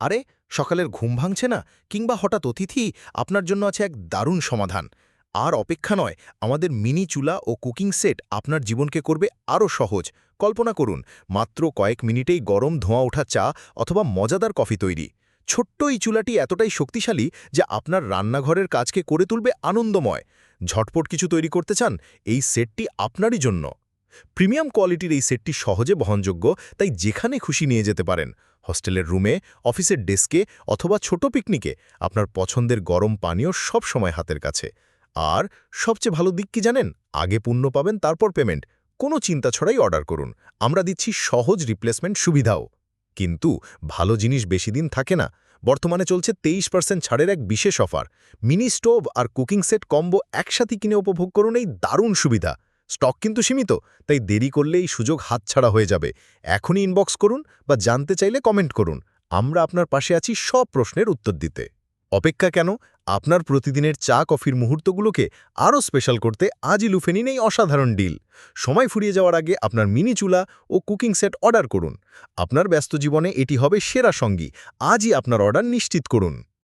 আরে, সকালের ঘুম ভাঙছে না কিংবা হঠাৎ অতিথি আপনার জন্য আছে এক দারুণ সমাধান। আর অপেক্ষা নয়, আমাদের মিনি চুলা ও কুকিং সেট আপনার জীবনকে করবে আরও সহজ। কল্পনা করুন, মাত্র কয়েক মিনিটেই গরম ধোঁয়া ওঠা চা অথবা মজাদার কফি তৈরি। ছোট্ট এই চুলাটি এতটাই শক্তিশালী যে আপনার রান্নাঘরের কাজকে করে তুলবে আনন্দময়। ঝটপট কিছু তৈরি করতে চান, এই সেটটি আপনারই জন্য। প্রিমিয়াম কোয়ালিটির এই সেটটি সহজে বহনযোগ্য, তাই যেখানে খুশি নিয়ে যেতে পারেন। হস্টেলের রুমে, অফিসের ডেস্কে অথবা ছোট পিকনিকে আপনার পছন্দের গরম পানীয় সব সময় হাতের কাছে। আর সবচেয়ে ভালো দিক কি জানেন? আগে পূর্ণ পাবেন, তারপর পেমেন্ট। কোনো চিন্তা ছড়াই অর্ডার করুন। আমরা দিচ্ছি সহজ রিপ্লেসমেন্ট সুবিধাও। কিন্তু ভালো জিনিস বেশি দিন থাকে না। বর্তমানে চলছে তেইশ পার্সেন্ট ছাড়ের এক বিশেষ অফার। মিনি স্টোভ আর কুকিং সেট কম্বো একসাথে কিনে উপভোগ করুন, এই দারুণ সুবিধা। স্টক কিন্তু সীমিত, তাই দেরি করলে এই সুযোগ হাতছাড়া হয়ে যাবে। এখনই ইনবক্স করুন বা জানতে চাইলে কমেন্ট করুন। আমরা আপনার পাশে আছি সব প্রশ্নের উত্তর দিতে। অপেক্ষা কেন? আপনার প্রতিদিনের চা, কফির মুহূর্তগুলোকে আরও স্পেশাল করতে আজই লুফে নিন এই অসাধারণ ডিল সময় ফুরিয়ে যাওয়ার আগে আপনার মিনি চুলা ও কুকিং সেট অর্ডার করুন। আপনার ব্যস্ত জীবনে এটি হবে সেরা সঙ্গী। আজই আপনার অর্ডার নিশ্চিত করুন।